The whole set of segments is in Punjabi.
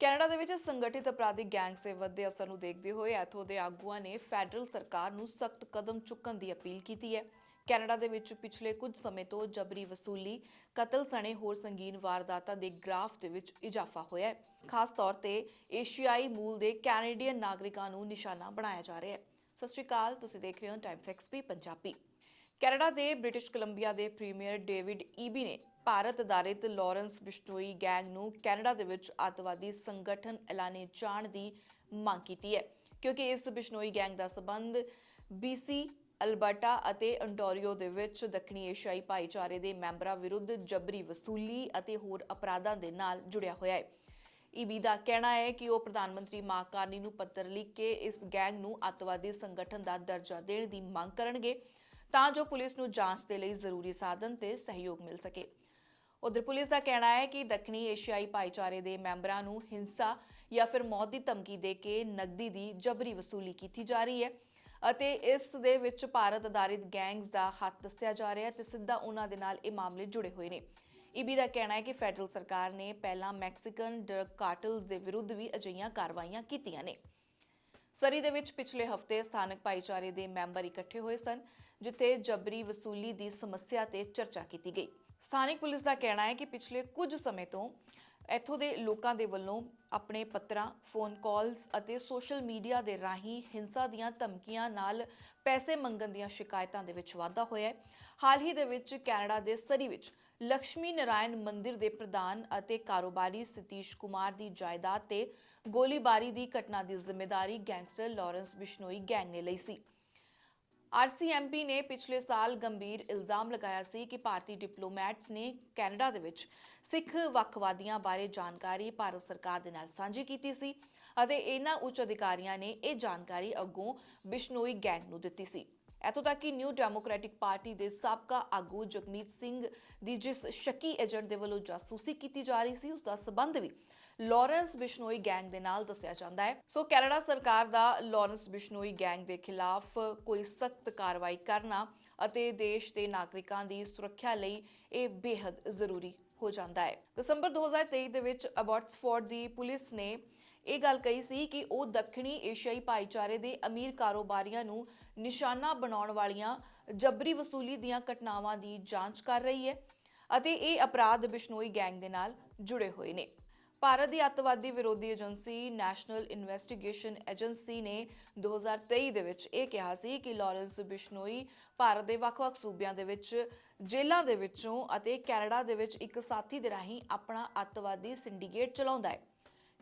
ਕੈਨੇਡਾ ਦੇ ਵਿੱਚ ਸੰਗਠਿਤ ਅਪਰਾਧੀ ਗੈਂਗਸ ਦੇ ਵੱਧਦੇ ਅਸਰ ਨੂੰ ਦੇਖਦੇ ਹੋਏ ਇੱਥੋਂ ਦੇ ਆਗੂਆਂ ਨੇ ਫੈਡਰਲ ਸਰਕਾਰ ਨੂੰ ਸਖਤ ਕਦਮ ਚੁੱਕਣ ਦੀ ਅਪੀਲ ਕੀਤੀ ਹੈ। ਕੈਨੇਡਾ ਦੇ ਵਿੱਚ ਪਿਛਲੇ ਕੁਝ ਸਮੇਂ ਤੋਂ ਜਬਰੀ ਵਸੂਲੀ, ਕਤਲ ਸਣੇ ਹੋਰ ਸੰਗੀਨ ਵਾਰਦਾਤਾਂ ਦੇ ਗ੍ਰਾਫ ਦੇ ਵਿੱਚ ਇਜ਼ਾਫਾ ਹੋਇਆ ਹੈ। ਖਾਸ ਤੌਰ ਤੇ ਏਸ਼ੀਆਈ ਮੂਲ ਦੇ ਕੈਨੇਡੀਅਨ ਨਾਗਰਿਕਾਂ ਨੂੰ ਨਿਸ਼ਾਨਾ ਬਣਾਇਆ ਜਾ ਰਿਹਾ ਹੈ। ਸਤਿ ਸ਼੍ਰੀ ਅਕਾਲ, ਤੁਸੀਂ ਦੇਖ ਰਹੇ ਹੋ ਟਾਈਮਸ ਐਕਸਪੀ ਪੰਜਾਬੀ। ਕੈਨੇਡਾ ਦੇ ਬ੍ਰਿਟਿਸ਼ ਕੋਲੰਬੀਆ ਦੇ ਪ੍ਰੀਮੀਅਰ ਡੇਵਿਡ ਈਬੀ ਨੇ ਭਾਰਤ ਆਧਾਰਿਤ ਲਾਰੈਂਸ ਬਿਸ਼ਨੋਈ ਗੈਂਗ ਨੂੰ ਕੈਨੇਡਾ ਦੇ ਵਿੱਚ ਅੱਤਵਾਦੀ ਸੰਗਠਨ ਐਲਾਨੇ ਜਾਣ ਦੀ ਮੰਗ ਕੀਤੀ ਹੈ, ਕਿਉਂਕਿ ਇਸ ਬਿਸ਼ਨੋਈ ਗੈਂਗ ਦਾ ਸਬੰਧ BC ਅਲਬਰਟਾ ਅਤੇ ਅੰਟੋਰੀਓ ਦੇ ਵਿੱਚ ਦੱਖਣੀ ਏਸ਼ੀਆਈ ਭਾਈਚਾਰੇ ਦੇ ਮੈਂਬਰਾਂ ਵਿਰੁੱਧ ਜਬਰੀ ਵਸੂਲੀ ਅਤੇ ਹੋਰ ਅਪਰਾਧਾਂ ਦੇ ਨਾਲ ਜੁੜਿਆ ਹੋਇਆ ਹੈ। ਈਬੀ ਦਾ ਕਹਿਣਾ ਹੈ ਕਿ ਉਹ ਪ੍ਰਧਾਨ ਮੰਤਰੀ ਮਾਰਕ ਕਾਰਨੀ ਨੂੰ ਪੱਤਰ ਲਿਖ ਕੇ ਇਸ ਗੈਂਗ ਨੂੰ ਅੱਤਵਾਦੀ ਸੰਗਠਨ ਦਾ ਦਰਜਾ ਦੇਣ ਦੀ ਮੰਗ ਕਰਨਗੇ। ਤਾਂ ਜੋ ਪੁਲਿਸ ਨੂੰ ਜਾਂਚ ਦੇ ਲਈ ਜ਼ਰੂਰੀ ਸਾਧਨ ਤੇ ਸਹਿਯੋਗ ਮਿਲ ਸਕੇ। ਉਧਰ ਪੁਲਿਸ ਦਾ ਕਹਿਣਾ ਹੈ ਕਿ ਦੱਖਣੀ ਏਸ਼ੀਆਈ ਭਾਈਚਾਰੇ ਦੇ ਮੈਂਬਰਾਂ ਨੂੰ ਹਿੰਸਾ ਜਾਂ ਫਿਰ ਮੌਤ ਦੀ ਧਮਕੀ ਦੇ ਕੇ ਨਕਦੀ ਦੀ ਜਬਰੀ ਵਸੂਲੀ ਕੀਤੀ ਜਾ ਰਹੀ ਹੈ ਅਤੇ ਇਸ ਦੇ ਵਿੱਚ ਭਾਰਤ ਆਧਾਰਿਤ ਗੈਂਗਸ ਦਾ ਹੱਥ ਦੱਸਿਆ ਜਾ ਰਿਹਾ ਹੈ ਤੇ ਸਿੱਧਾ ਉਹਨਾਂ ਦੇ ਨਾਲ ਇਹ ਮਾਮਲੇ ਜੁੜੇ ਹੋਏ ਨੇ। ਈਬੀ ਦਾ ਕਹਿਣਾ ਹੈ ਕਿ ਫੈਡਰਲ ਸਰਕਾਰ ਨੇ ਪਹਿਲਾਂ ਮੈਕਸੀਕਨ ਡਰਗ ਕਾਰਟਲਸ ਦੇ ਵਿਰੁੱਧ ਵੀ ਅਜਿਹੀਆਂ ਕਾਰਵਾਈਆਂ ਕੀਤੀਆਂ ਨੇ। ਸਰੀ ਦੇ ਵਿੱਚ ਪਿਛਲੇ ਹਫ਼ਤੇ ਸਥਾਨਕ ਭਾਈਚਾਰੇ ਦੇ ਮੈਂਬਰ ਇਕੱਠੇ ਹੋਏ ਸਨ, ਜਿੱਥੇ ਜਬਰੀ ਵਸੂਲੀ ਦੀ ਸਮੱਸਿਆ ਤੇ ਚਰਚਾ ਕੀਤੀ ਗਈ। ਸਥਾਨਕ ਪੁਲਿਸ ਦਾ ਕਹਿਣਾ ਹੈ ਕਿ ਪਿਛਲੇ ਕੁਝ ਸਮੇਂ ਤੋਂ ਇੱਥੋਂ ਦੇ ਲੋਕਾਂ ਦੇ ਵੱਲੋਂ ਆਪਣੇ ਪੱਤਰਾਂ ਫੋਨ ਕਾਲਸ ਅਤੇ ਸੋਸ਼ਲ ਮੀਡੀਆ ਦੇ ਰਾਹੀਂ ਹਿੰਸਾ ਦੀਆਂ ਧਮਕੀਆਂ ਨਾਲ ਪੈਸੇ ਮੰਗਣ ਦੀਆਂ ਸ਼ਿਕਾਇਤਾਂ ਦੇ ਵਿੱਚ ਵਾਧਾ ਹੋਇਆ ਹੈ। ਹਾਲ ਹੀ ਦੇ ਵਿੱਚ ਕੈਨੇਡਾ ਦੇ ਸਰੀ ਵਿੱਚ ਲక్ష్ਮੀ ਨਾਰਾਇਣ ਮੰਦਿਰ ਦੇ ਪ੍ਰਧਾਨ ਅਤੇ ਕਾਰੋਬਾਰੀ ਸਤੀਸ਼ ਕੁਮਾਰ ਦੀ ਜਾਇਦਾਦ ਤੇ ਗੋਲੀਬਾਰੀ ਦੀ ਘਟਨਾ ਦੀ ਜ਼ਿੰਮੇਵਾਰੀ ਗੈਂਗਸਟਰ ਲਾਰੈਂਸ ਬਿਸ਼ਨੋਈ ਗੈਂਗ ਨੇ ਲਈ ਸੀ। ਆਰਸੀਐਮਪੀ ਨੇ ਪਿਛਲੇ ਸਾਲ ਗੰਭੀਰ ਇਲਜ਼ਾਮ ਲਗਾਇਆ ਸੀ ਕਿ ਭਾਰਤੀ ਡਿਪਲੋਮੈਟਸ ਨੇ ਕੈਨੇਡਾ ਦੇ ਵਿੱਚ ਸਿੱਖ ਵੱਖਵਾਦੀਆਂ ਬਾਰੇ ਜਾਣਕਾਰੀ ਭਾਰਤ ਸਰਕਾਰ ਦੇ ਨਾਲ ਸਾਂਝੀ ਕੀਤੀ ਸੀ ਅਤੇ ਇਹਨਾਂ ਉੱਚ ਅਧਿਕਾਰੀਆਂ ਨੇ ਇਹ ਜਾਣਕਾਰੀ ਅੱਗੋਂ ਬਿਸ਼ਨੋਈ ਗੈਂਗ ਨੂੰ ਦਿੱਤੀ ਸੀ। ਇੱਥੋਂ ਤੱਕ ਕਿ ਨਿਊ ਡੈਮੋਕ੍ਰੈਟਿਕ ਪਾਰਟੀ ਦੇ ਸਾਬਕਾ ਆਗੂ ਜਗਮੀਤ ਸਿੰਘ ਦੀ ਜਿਸ ਸ਼ੱਕੀ ਏਜੰਟ ਦੇ ਵੱਲੋਂ ਜਾਸੂਸੀ ਕੀਤੀ ਜਾ ਰਹੀ ਸੀ ਉਸ ਦਾ ਸਬੰਧ ਵੀ ਲਾਰੈਂਸ ਬਿਸ਼ਨੋਈ ਗੈਂਗ ਦੇ ਨਾਲ ਦੱਸਿਆ ਜਾਂਦਾ ਹੈ। ਸੋ ਕੈਨੇਡਾ ਸਰਕਾਰ ਦਾ ਲਾਰੈਂਸ ਬਿਸ਼ਨੋਈ ਗੈਂਗ ਦੇ ਖਿਲਾਫ ਕੋਈ ਸਖਤ ਕਾਰਵਾਈ ਕਰਨਾ ਅਤੇ ਦੇਸ਼ ਦੇ ਨਾਗਰਿਕਾਂ ਦੀ ਸੁਰੱਖਿਆ ਲਈ ਇਹ ਬੇहद ਜ਼ਰੂਰੀ ਹੋ ਜਾਂਦਾ ਹੈ। ਦਸੰਬਰ 2023 ਦੇ ਵਿੱਚ ਅਬੋਟਸਫੋਰਡ ਦੀ ਪੁਲਿਸ ਨੇ ਇਹ ਗੱਲ ਕਹੀ ਸੀ ਕਿ ਉਹ ਦੱਖਣੀ ਏਸ਼ੀਆਈ ਭਾਈਚਾਰੇ ਦੇ ਅਮੀਰ ਕਾਰੋਬਾਰੀਆਂ ਨੂੰ ਨਿਸ਼ਾਨਾ ਬਣਾਉਣ ਵਾਲੀਆਂ ਜਬਰੀ ਵਸੂਲੀ ਦੀਆਂ ਘਟਨਾਵਾਂ ਦੀ ਜਾਂਚ ਕਰ ਰਹੀ ਹੈ ਅਤੇ ਇਹ ਅਪਰਾਧ ਬਿਸ਼ਨੋਈ ਗੈਂਗ ਦੇ ਨਾਲ ਜੁੜੇ ਹੋਏ ਨੇ। ਭਾਰਤ ਦੀ ਅੱਤਵਾਦੀ ਵਿਰੋਧੀ ਏਜੰਸੀ ਨੈਸ਼ਨਲ ਇਨਵੈਸਟੀਗੇਸ਼ਨ ਏਜੰਸੀ ਨੇ 2023 ਦੇ ਵਿੱਚ ਇਹ ਕਿਹਾ ਸੀ ਕਿ ਲਾਰੈਂਸ ਬਿਸ਼ਨੋਈ ਭਾਰਤ ਦੇ ਵੱਖ-ਵੱਖ ਸੂਬਿਆਂ ਦੇ ਵਿੱਚ, ਜੇਲ੍ਹਾਂ ਦੇ ਵਿੱਚੋਂ ਅਤੇ ਕੈਨੇਡਾ ਦੇ ਵਿੱਚ ਇੱਕ ਸਾਥੀ ਦੇ ਰਾਹੀਂ ਆਪਣਾ ਅੱਤਵਾਦੀ ਸਿੰਡੀਕੇਟ ਚਲਾਉਂਦਾ ਹੈ।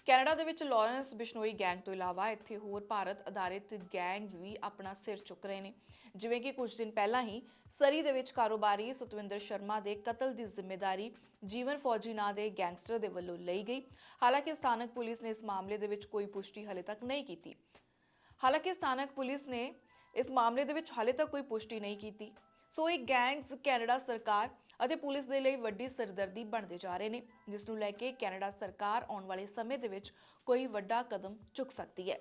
ਕੈਨੇਡਾ ਦੇ ਵਿੱਚ ਲਾਰੈਂਸ ਬਿਸ਼ਨੋਈ ਗੈਂਗ ਤੋਂ ਇਲਾਵਾ ਇੱਥੇ ਹੋਰ ਭਾਰਤ ਆਧਾਰਿਤ ਗੈਂਗਸ ਵੀ ਆਪਣਾ ਸਿਰ ਚੁੱਕ ਰਹੇ ਨੇ। ਜਿਵੇਂ ਕਿ ਕੁਝ ਦਿਨ ਪਹਿਲਾਂ ਹੀ ਸਰੀ ਦੇ ਵਿੱਚ ਕਾਰੋਬਾਰੀ ਸਤਵਿੰਦਰ ਸ਼ਰਮਾ ਦੇ ਕਤਲ ਦੀ ਜ਼ਿੰਮੇਵਾਰੀ ਜੀਵਨ ਫੌਜੀ ਨਾਂ ਦੇ ਗੈਂਗਸਟਰ ਦੇ ਵੱਲੋਂ ਲਈ ਗਈ। ਹਾਲਾਂਕਿ ਸਥਾਨਕ ਪੁਲਿਸ ਨੇ ਇਸ ਮਾਮਲੇ ਦੇ ਵਿੱਚ ਕੋਈ ਪੁਸ਼ਟੀ ਹਲੇ ਤੱਕ ਨਹੀਂ ਕੀਤੀ। ਹਾਲਾਂਕਿ ਸਥਾਨਕ ਪੁਲਿਸ ਨੇ ਇਸ ਮਾਮਲੇ ਦੇ ਵਿੱਚ ਹਾਲੇ ਤੱਕ ਕੋਈ ਪੁਸ਼ਟੀ ਨਹੀਂ ਕੀਤੀ। ਸੋ ਇਹ ਗੈਂਗਸ ਕੈਨੇਡਾ ਸਰਕਾਰ ਅਤੇ ਪੁਲਿਸ ਦੇ ਲਈ ਵੱਡੀ ਸਰਦਰਦੀ ਬਣਦੇ ਜਾ ਰਹੇ ਨੇ, ਜਿਸ ਨੂੰ ਲੈ ਕੇ ਕੈਨੇਡਾ ਸਰਕਾਰ ਆਉਣ ਵਾਲੇ ਸਮੇਂ ਦੇ ਵਿੱਚ ਕੋਈ ਵੱਡਾ ਕਦਮ ਚੁੱਕ ਸਕਦੀ ਹੈ।